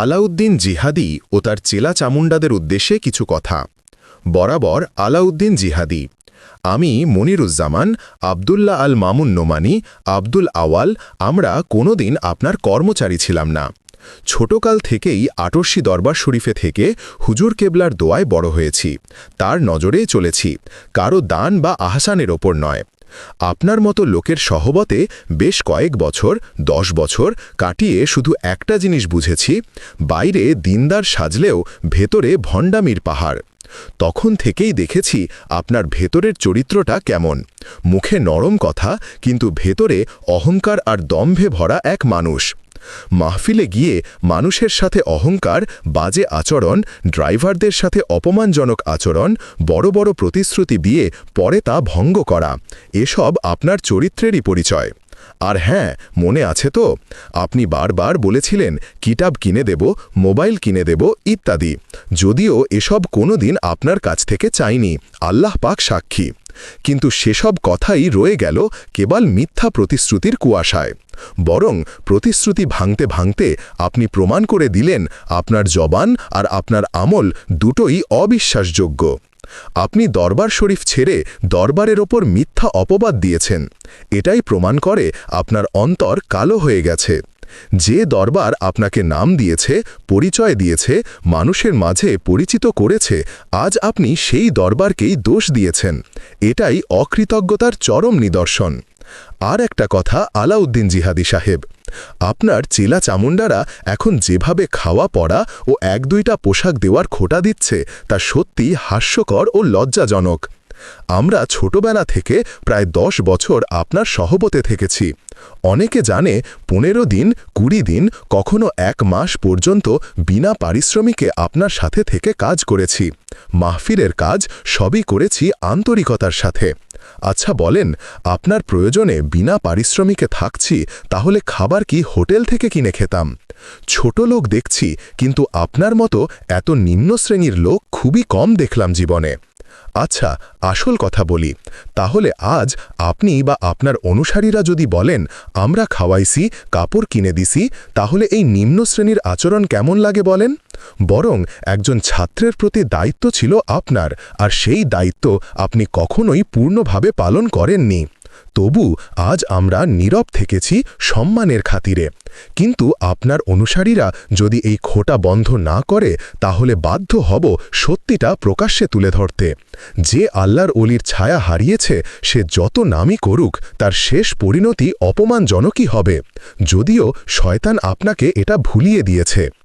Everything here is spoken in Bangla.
আলাউদ্দিন জিহাদি ও তার চেলা চামুন্ডাদের উদ্দেশ্যে কিছু কথা। বরাবর আলাউদ্দিন জিহাদি, আমি মনিরুজ্জামান, আবদুল্লাহ আল মামুন নোমানি, আব্দুল আওয়াল, আমরা কোনোদিন আপনার কর্মচারী ছিলাম না। ছোটকাল থেকেই আটর্শি দরবার শরীফে থেকে হুজুর কেবলার দোয়ায় বড় হয়েছি। তার নজরেই চলেছি। কারও দান বা আহসানের ওপর নয়। আপনার মতো লোকের সহবতে বেশ কয়েক বছর, দশ বছর কাটিয়ে শুধু একটা জিনিস বুঝেছি, বাইরে দিনদার সাজলেও ভেতরে ভণ্ডামির পাহাড়। তখন থেকেই দেখেছি আপনার ভেতরের চরিত্রটা কেমন। মুখে নরম কথা, কিন্তু ভেতরে অহংকার আর দম্ভে ভরা এক মানুষ। মাহফিলে গিয়ে মানুষের সাথে অহংকার, বাজে আচরণ, ড্রাইভারদের সাথে অপমানজনক আচরণ, বড় বড় প্রতিশ্রুতি দিয়ে পরে তা ভঙ্গ করা, এসব আপনার চরিত্রেরই পরিচয়। আর হ্যাঁ মনে আছে তো, আপনি বারবার বলেছিলেন কিতাব কিনে দেব, মোবাইল কিনে দেব, ইত্যাদি। যদিও এসব কোনোদিন আপনার কাছ থেকে চাইনি, আল্লাহ পাক সাক্ষী। কিন্তু সেসব কথাই রয়ে গেল কেবল মিথ্যা প্রতিশ্রুতির কুয়াশায়। বরং প্রতিশ্রুতি ভাঙতে ভাঙতে আপনি প্রমাণ করে দিলেন আপনার জবান আর আপনার আমল দুটোই অবিশ্বাসযোগ্য। আপনি দরবার শরীফ ছেড়ে দরবারের ওপর মিথ্যা অপবাদ দিয়েছেন। এটাই প্রমাণ করে আপনার অন্তর কালো হয়ে গেছে। যে দরবার আপনাকে নাম দিয়েছে, পরিচয় দিয়েছে, মানুষের মাঝে পরিচিত করেছে, আজ আপনি সেই দরবারকেই দোষ দিয়েছেন। এটাই অকৃতজ্ঞতার চরম নিদর্শন। আর একটা কথা আলাউদ্দিন জিহাদি সাহেব, আপনার চেলা চামুন্ডারা এখন যেভাবে খাওয়া পড়া ও এক দুইটা পোশাক দেওয়ার খোটা দিচ্ছে, তা সত্যি হাস্যকর ও লজ্জাজনক। আমরা ছোটবেলা থেকে প্রায় দশ বছর আপনার সহবতে থেকেছি। অনেকে জানে পনেরো দিন, কুড়ি দিন, কখনো এক মাস পর্যন্ত বিনা পারিশ্রমিকে আপনার সাথে থেকে কাজ করেছি। মাহফিরের কাজ সবই করেছি আন্তরিকতার সাথে। আচ্ছা বলেন, আপনার প্রয়োজনে বিনা পারিশ্রমিকে থাকছি, তাহলে খাবার কি হোটেল থেকে কিনে খেতাম? ছোট লোক দেখছি, কিন্তু আপনার মতো এত নিম্ন শ্রেণির লোক খুবই কম দেখলাম জীবনে। আচ্ছা আসল কথা বলি। তাহলে আজ আপনি বা আপনার অনুসারীরা যদি বলেন, আমরা খাওয়াইছি, কাপড় কিনে দিছি, তাহলে এই নিম্ন শ্রেণির আচরণ কেমন লাগে বলেন? বরং একজন ছাত্রের প্রতি দায়িত্ব ছিল আপনার, আর সেই দায়িত্ব আপনি কখনোই পূর্ণভাবে পালন করেননি। তবু আজ আমরা নীরব থেকেছি সম্মানের খাতিরে। কিন্তু আপনার অনুসারীরা যদি এই খোটা বন্ধ না করে, তাহলে বাধ্য হব সত্যিটা প্রকাশ্যে তুলে ধরতে। যে আল্লাহর অলির ছায়া হারিয়েছে, সে যত নামই করুক, তার শেষ পরিণতি অপমানজনকই হবে। যদিও শয়তান আপনাকে এটা ভুলিয়ে দিয়েছে।